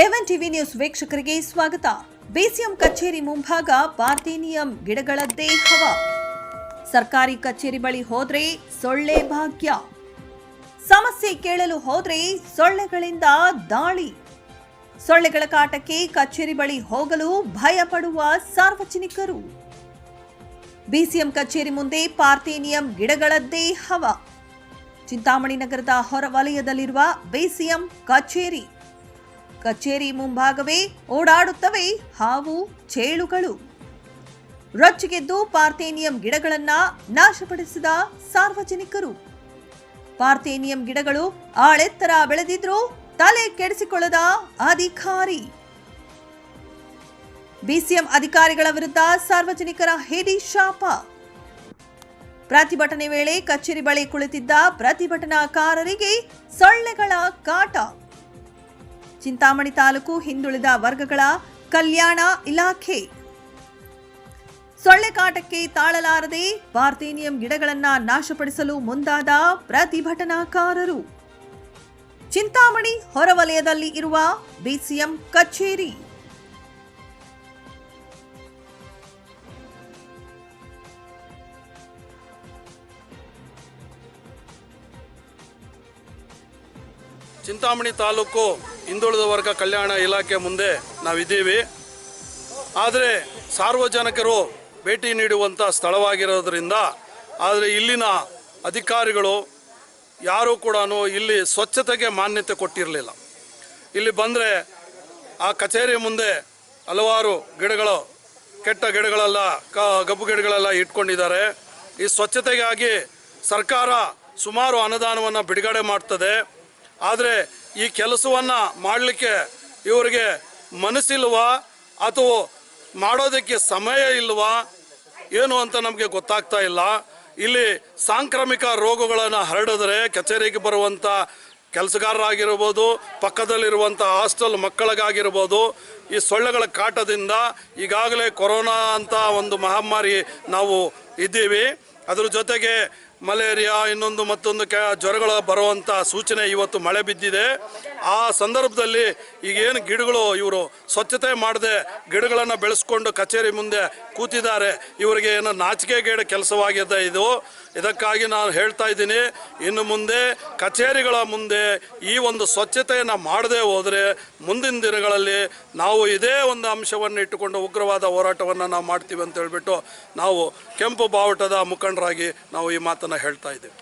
ಎವನ್ TV news ವೀಕ್ಷಕರಿಗೆ ಸ್ವಾಗತ. BCM ಕಚೇರಿ ಮುಂಭಾಗ ಪಾರ್ಥೇನಿಯಂ ಗಿಡಗಳದ್ದೇ ಹವ ಸರ್ಕಾರಿ ಕಚೇರಿ ಬಳಿ ಹೋದ್ರೆ ಸೊಳ್ಳೆ ಭಾಗ್ಯ. ಸಮಸ್ಯೆ ಕೇಳಲು ಹೋದ್ರೆ ಸೊಳ್ಳೆಗಳಿಂದ ದಾಳಿ. ಸೊಳ್ಳೆಗಳ ಕಾಟಕ್ಕೆ ಕಚೇರಿ ಬಳಿ ಹೋಗಲು ಭಯ ಪಡುವ ಸಾರ್ವಜನಿಕರು ಬಿಸಿಎಂ ಕಚೇರಿ ಮುಂದೆ ಪಾರ್ಥೇನಿಯಂ ಗಿಡಗಳದ್ದೇ ಹವ ಚಿಂತಾಮಣಿ ನಗರದ ಹೊರವಲಯದಲ್ಲಿರುವ ಬಿಸಿಎಂ ಕಚೇರಿ. ಕಚೇರಿ ಮುಂಭಾಗವೇ ಓಡಾಡುತ್ತವೆ ಹಾವು ಚೇಳುಗಳು. ರೊಚ್ಚಿಗೆದ್ದು ಪಾರ್ಥೇನಿಯಂ ಗಿಡಗಳನ್ನ ನಾಶಪಡಿಸಿದ ಸಾರ್ವಜನಿಕರು. ಪಾರ್ಥೇನಿಯಂ ಗಿಡಗಳು ಆಳೆತ್ತರ ಬೆಳೆದಿದ್ರೂ ತಲೆ ಕೆಡಿಸಿಕೊಳ್ಳದ ಅಧಿಕಾರಿ. ಬಿಸಿಎಂ ಅಧಿಕಾರಿಗಳ ವಿರುದ್ಧ ಸಾರ್ವಜನಿಕರ ಹೇಡಿ ಶಾಪ. ಪ್ರತಿಭಟನೆ ವೇಳೆ ಕಚೇರಿ ಬಳಿ ಕುಳಿತಿದ್ದ ಪ್ರತಿಭಟನಾಕಾರರಿಗೆ ಸೊಳ್ಳೆಗಳ ಕಾಟ. ಚಿಂತಾಮಣಿ ತಾಲೂಕು ಹಿಂದುಳಿದ ವರ್ಗಗಳ ಕಲ್ಯಾಣ ಇಲಾಖೆ. ಸೊಳ್ಳೆ ಕಾಟಕ್ಕೆ ತಾಳಲಾರದೆ ಪಾರ್ಥೇನಿಯಂ ಗಿಡಗಳನ್ನ ನಾಶಪಡಿಸಲು ಮುಂದಾದ ಪ್ರತಿಭಟನಾಕಾರರು. ಚಿಂತಾಮಣಿ ಹೊರವಲಯದಲ್ಲಿ ಇರುವ ಬಿಸಿಎಂ ಕಚೇರಿ. ಚಿಂತಾಮಣಿ ತಾಲೂಕು ಹಿಂದುಳಿದ ವರ್ಗ ಕಲ್ಯಾಣ ಇಲಾಖೆ ಮುಂದೆ ನಾವಿದ್ದೀವಿ. ಆದರೆ ಸಾರ್ವಜನಿಕರು ಭೇಟಿ ನೀಡುವಂಥ ಸ್ಥಳವಾಗಿರೋದ್ರಿಂದ, ಆದರೆ ಇಲ್ಲಿನ ಅಧಿಕಾರಿಗಳು ಯಾರೂ ಕೂಡ ಇಲ್ಲಿ ಸ್ವಚ್ಛತೆಗೆ ಮಾನ್ಯತೆ ಕೊಟ್ಟಿರಲಿಲ್ಲ. ಇಲ್ಲಿ ಬಂದರೆ ಆ ಕಚೇರಿ ಮುಂದೆ ಹಲವಾರು ಗಿಡಗಳು, ಕೆಟ್ಟ ಗಿಡಗಳೆಲ್ಲ, ಕ, ಗಬ್ಬು ಗಿಡಗಳೆಲ್ಲ ಇಟ್ಕೊಂಡಿದ್ದಾರೆ. ಈ ಸ್ವಚ್ಛತೆಗಾಗಿ ಸರ್ಕಾರ ಸುಮಾರು ಅನುದಾನವನ್ನು ಬಿಡುಗಡೆ ಮಾಡ್ತದೆ. ಆದರೆ ಈ ಕೆಲಸವನ್ನು ಮಾಡಲಿಕ್ಕೆ ಇವರಿಗೆ ಮನಸ್ಸಿಲ್ವಾ? ಅಥವಾ ಮಾಡೋದಕ್ಕೆ ಸಮಯ ಇಲ್ವಾ? ಏನು ಅಂತ ನಮಗೆ ಗೊತ್ತಾಗ್ತಾ ಇಲ್ಲ. ಇಲ್ಲಿ ಸಾಂಕ್ರಾಮಿಕ ರೋಗಗಳನ್ನು ಹರಡಿದ್ರೆ ಕಚೇರಿಗೆ ಬರುವಂಥ ಕೆಲಸಗಾರರಾಗಿರ್ಬೋದು ಪಕ್ಕದಲ್ಲಿರುವಂಥ ಹಾಸ್ಟೆಲ್ ಮಕ್ಕಳಿಗಾಗಿರ್ಬೋದು, ಈ ಸೊಳ್ಳೆಗಳ ಕಾಟದಿಂದ ಈಗಾಗಲೇ ಕೊರೋನಾ ಅಂತ ಒಂದು ಮಹಾಮಾರಿ ನಾವು ಇದ್ದೀವಿ. ಅದರ ಜೊತೆಗೆ ಮಲೇರಿಯಾ, ಇನ್ನೊಂದು ಮತ್ತೊಂದು ಕ, ಜ್ವರಗಳು ಬರುವಂಥ ಸೂಚನೆ ಇವತ್ತು ಮಳೆ ಬಿದ್ದಿದೆ. ಆ ಸಂದರ್ಭದಲ್ಲಿ ಈಗೇನು ಗಿಡಗಳು ಇವರು ಸ್ವಚ್ಛತೆ ಮಾಡದೆ ಗಿಡಗಳನ್ನು ಬೆಳೆಸ್ಕೊಂಡು ಕಚೇರಿ ಮುಂದೆ ಕೂತಿದ್ದಾರೆ. ಇವರಿಗೆ ಏನು ನಾಚಿಕೆಗೇಡ ಕೆಲಸವಾಗಿದೆ ಇದು. ಇದಕ್ಕಾಗಿ ನಾನು ಹೇಳ್ತಾ ಇದ್ದೀನಿ, ಇನ್ನು ಮುಂದೆ ಕಚೇರಿಗಳ ಮುಂದೆ ಈ ಒಂದು ಸ್ವಚ್ಛತೆಯನ್ನು ಮಾಡದೆ ಹೋದರೆ ಮುಂದಿನ ದಿನಗಳಲ್ಲಿ ನಾವು ಇದೇ ಒಂದು ಅಂಶವನ್ನು ಇಟ್ಟುಕೊಂಡು ಉಗ್ರವಾದ ಹೋರಾಟವನ್ನು ನಾವು ಮಾಡ್ತೀವಿ ಅಂತ ಹೇಳಿಬಿಟ್ಟು ನಾವು ಕೆಂಪು ಬಾವುಟದ ಮುಖಂಡರಾಗಿ ನಾವು ಈ ಮಾತನ್ನು ಹೇಳ್ತಾ ಇದ್ದೀವಿ